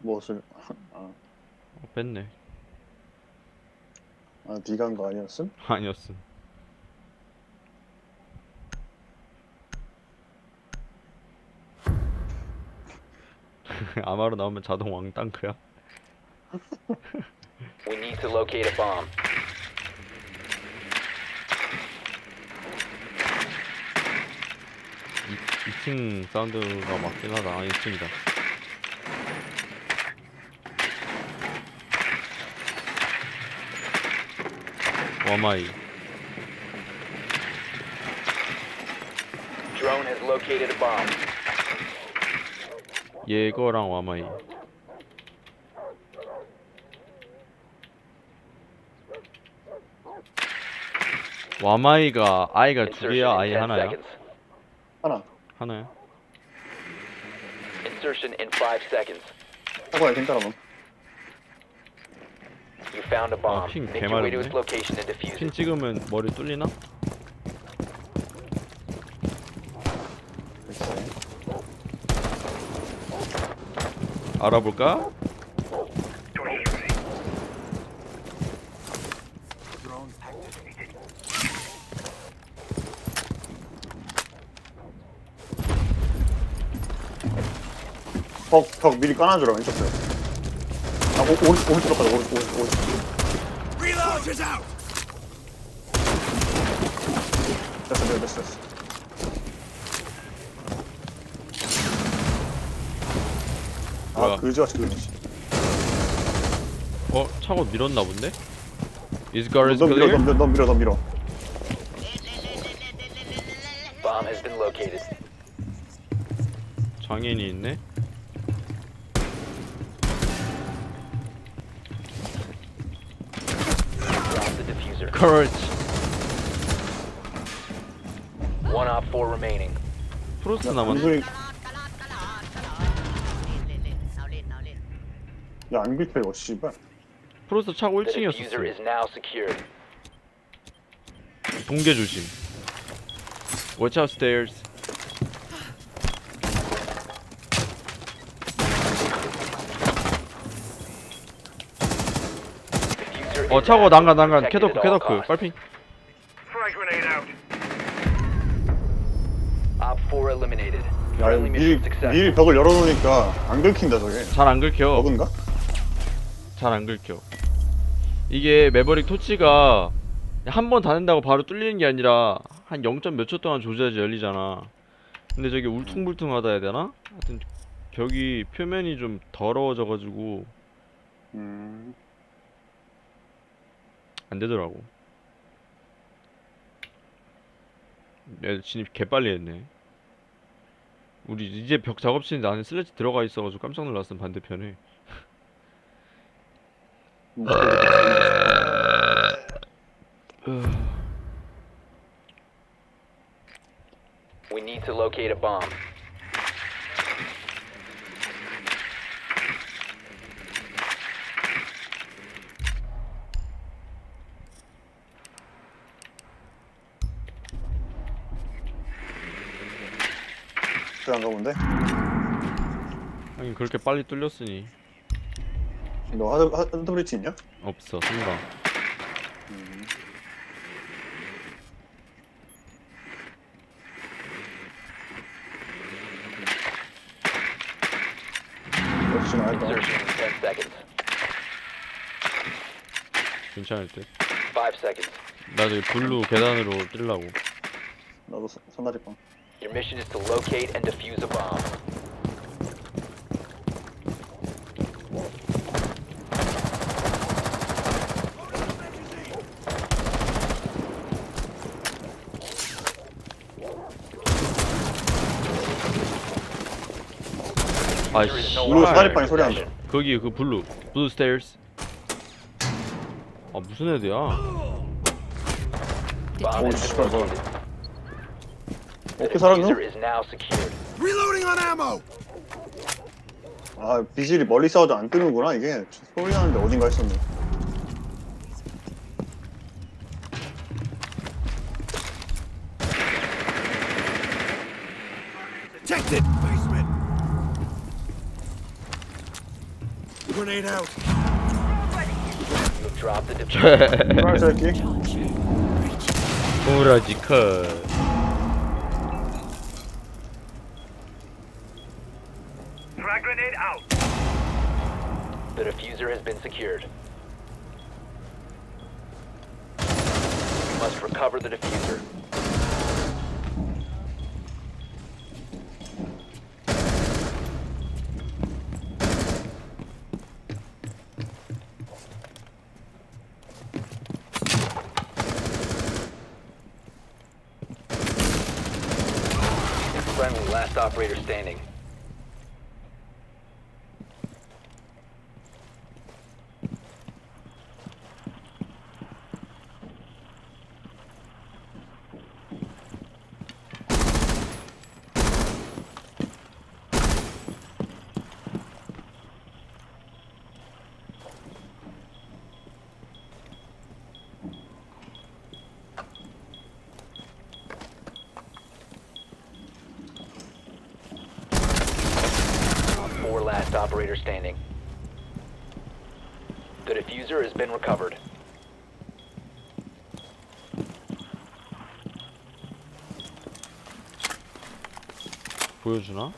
무엇을 아, 어, 뺐네. 아 네가 한 거 아니었음? 아니었음. 아마로 나오면 자동 왕땅크야. We need to locate a bomb. 이, 2층 사운드가 맞긴 하다. 아, 2층이다. 와마이. Drone has located a bomb. 예거랑 와마이. 와마이가 아이가 두 Insertion 개야, in 아이 10 하나야? seconds. 하나 하나야? Insertion in 5 seconds. 사과야 괜찮아 너 You found a bomb. 핑 Make your way to its 개마렵네. location and defuse 핀 it. 찍으면 머리 뚫리나? 알아볼까? 벽, 벽 미리 까놔주라 왼쪽 벽 아, 오, 오른쪽으로 가자 오른쪽, 오른쪽, 오른쪽 is! 됐어 됐어 됐어 됐어 뭐야? 아 그지같이 그지 어? 차고 밀었나 본데? Is 너 밀어 clear? 너 밀어 너 밀어 너 밀어 Bomb has been located. 장애인이 있네? Drop the diffuser. courage. One op four remaining. 프로스 남았네. 안구에 야 안구입해 요 씨발 프로스 차고 The diffuser 1층이었어. is now secured. 동계 조심. Watch out stairs. 어 차고. 난간 난간 캐더크 all 캐더크 costs. 빨핑 Frag grenade out! Op 4 eliminated. 야 이거 미리. 미리 벽을 열어놓으니까 안 긁힌다 저게 잘 안 긁혀 버그인가? 잘 안 긁혀 이게 매버릭 토치가 한 번 닫는다고 바로 뚫리는 게 아니라 한 0. 몇 초 동안 조져야지 열리잖아 근데 저게 울퉁불퉁하다 해야 되나? 하여튼 벽이 표면이 좀 더러워져가지고 음 안 되더라고. 야 진입 개빨리 했네. 우리 이제 벽 작업실인데 안에 슬래지 들어가 있어가지고 깜짝 놀랐음 반대편에. 뭐, We need to locate a bomb. 그런가 본데? 하긴 그렇게 빨리 뚫렸으니 너 하드, 하드 브리치 있냐? 없어 성강 음. 역시 나할까 Insertion in 10 seconds. 괜찮을 듯5 seconds. 나도 블루 계단으로 뛰려고 선- 선다리빵 Your mission is to locate and defuse a bomb. There is 아이씨 no 사다리 빵이 in 소리 난다 possession. 거기 그 블루 블루 스테이rs 아 무슨 애들이야 Bomb 오 has been 씨발 뭐 located. The 어떻게 살았노? diffuser is now secured. Reloading on ammo! 아 비질이 멀리 싸워도 안 뜨는구나 이게 소리 나는데 어딘가 있었네 Detected! Basement! grenade out. You have dropped the diffuser. 이발 새끼. 호라지 컷 The diffuser has been secured. You must recover the diffuser. Friendly, last operator standing. Four last operator standing. The diffuser has been recovered. 보여주나?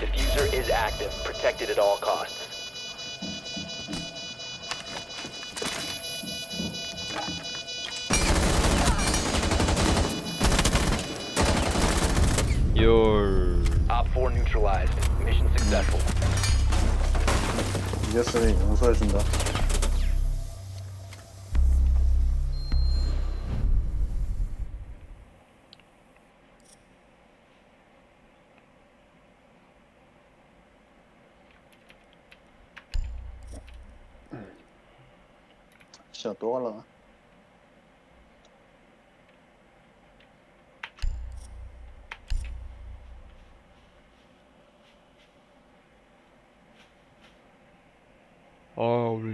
Diffuser is active, protected at all costs. 열 Op 4 neutralized. Mission successful. 이겼으니 용서해준다. 진짜 또 갈라나?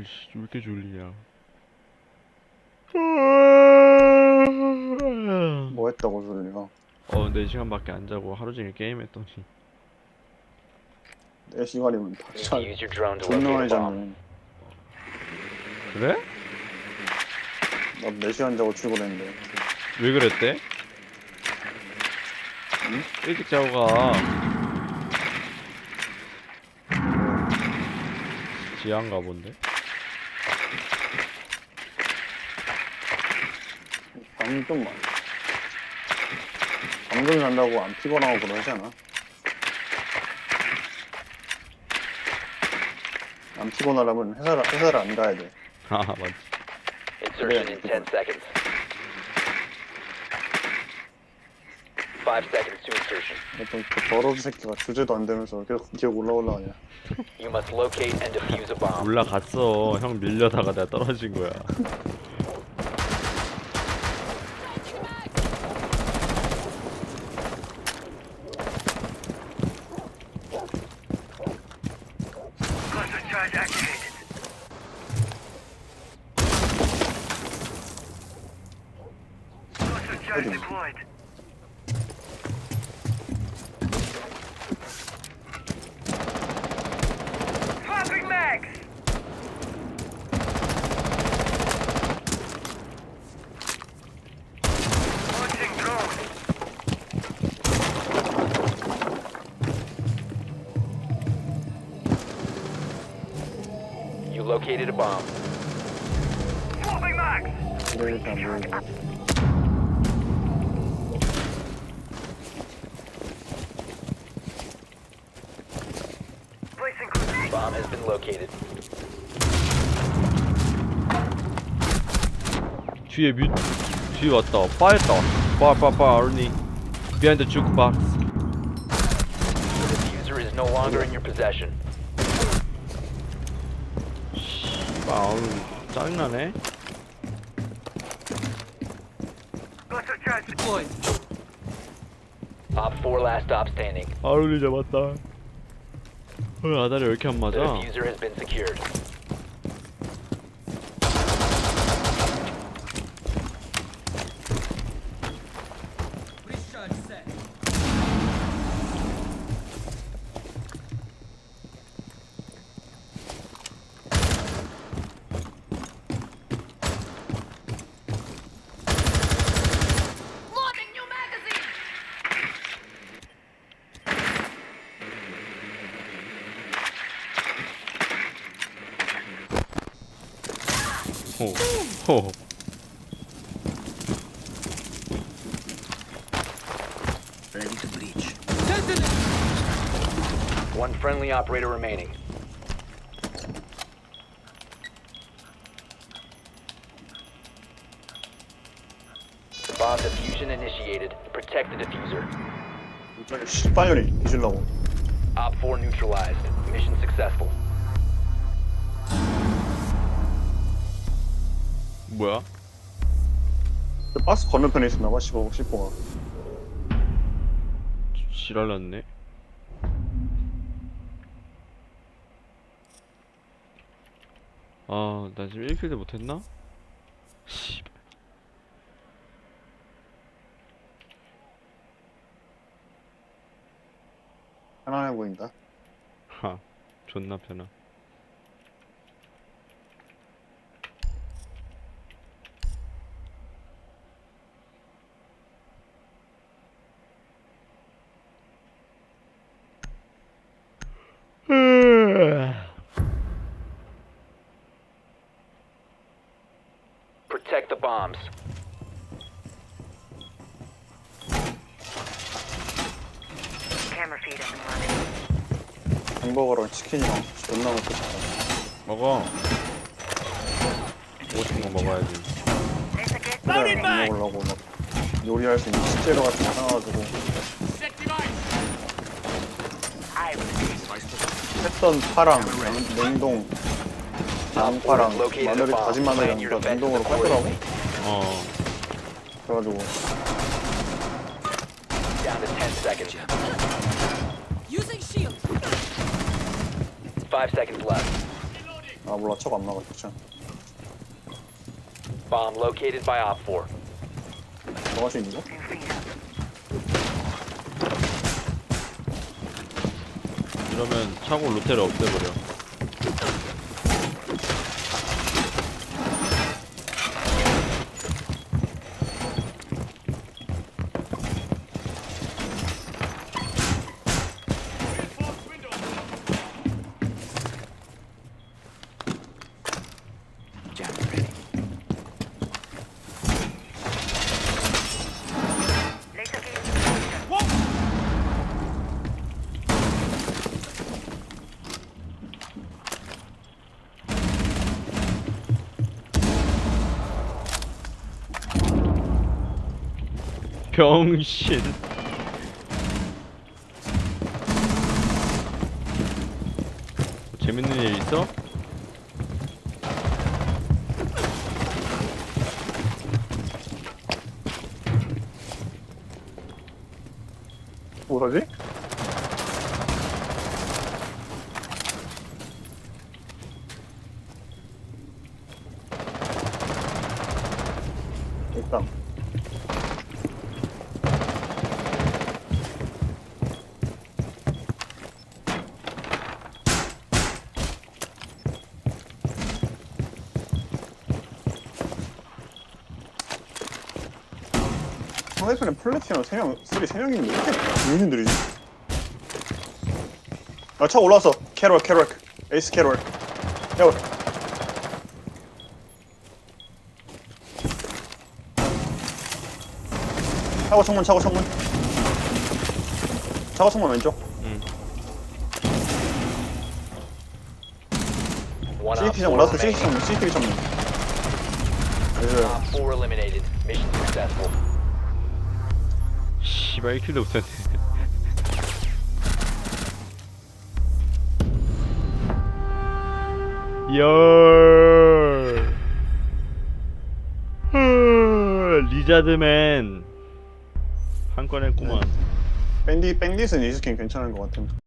씨, 왜 이렇게 졸리냐 뭐 했다고 소리가? 어 4시간밖에 안 자고 하루 종일 게임했더니 내 시간이면 다 Need 차. to use your drone to 존나 많이 locate a bomb. 잤네. 그래? 나 4시간 자고 출근했는데. 왜 그랬대? 일찍 자고 가 지한가 본데? 방금 좀 많아. 방금 잔다고 안 피곤하고 그러지 않아? 안 피곤하려면 회사를, 회사를 안 가야 돼. 아 맞지 Insertion in 10 seconds. 5 seconds to insertion. 어떤 그 더러운 새끼가 주제도 안 되면서 계속 기억 올라올라 하냐. You must locate and defuse a bomb. 올라갔어 형 밀려다가 내가 떨어진 거야 located a bomb. Swapping mags! 그래 일단 뭐 Placing cluster. Bomb has been located. 뒤에 뮤 뒤에 왔다 빠했다 빠빠빠 아르니 behind the jukebox The diffuser is no longer in your possession. 아우 짜증나네 Cluster charge deployed. Op 4 last stop standing. 아르니 잡았다 어 아다리 왜 이렇게 안 The 맞아 diffuser has been secured. 호. 호. One friendly operator remaining. Bomb diffusion initiated. Protect the diffuser. 갑자기 씨발년이 뒤질라고. Op 4 neutralized. Mission successful. 뭐야? 그 박스 건너편에 있었나봐, 15, 10호가. 지랄났네. 아, 나 지금 1킬도 못했나? 씨발. 편안해 보인다. 하, 존나 편하. Protect the bombs. Camera feed up and running. ham버거랑 치킨이랑 존나 먹고 싶다. 먹어. 먹고 싶은 거 먹어야지. There's a good 그냥 안 먹으려고 막 요리할 수 있는 식재료 같은 거 사가지고 했던 파랑 양- 냉동 양파랑 마늘이 다진 마늘이랑 다 냉동으로 팔더라고 어. 그래가지고 Down to 10 seconds. Using shield. 5 seconds left. 아 몰라 척 안 나가 진짜 Bomb located by Op 4. 먹을 수 있는 거? 이러면 차고 로테를 없애버려. 병신. 뭐 재밌는 일 있어? 뭐라지? 일단 상대편에 플래티넘 3명, 3, 3명이 있는데 왜 이렇게 유인들이지? 아, 차 올라왔어. 캐롤, 캐롤. 에이스 캐롤. 캐롤. 차고 창문, 차고 창문. 차고 창문 왼쪽. 응. One Op CCTV 장4 올라왔어. CCTV 창문, CCTV 창문. Op 4 eliminated. Mission successful. 씨발 1킬도 못했네. 열. 리자드맨 한 건 했구만. 밴디, 밴디스는 이 스킨 괜찮은 것 같아.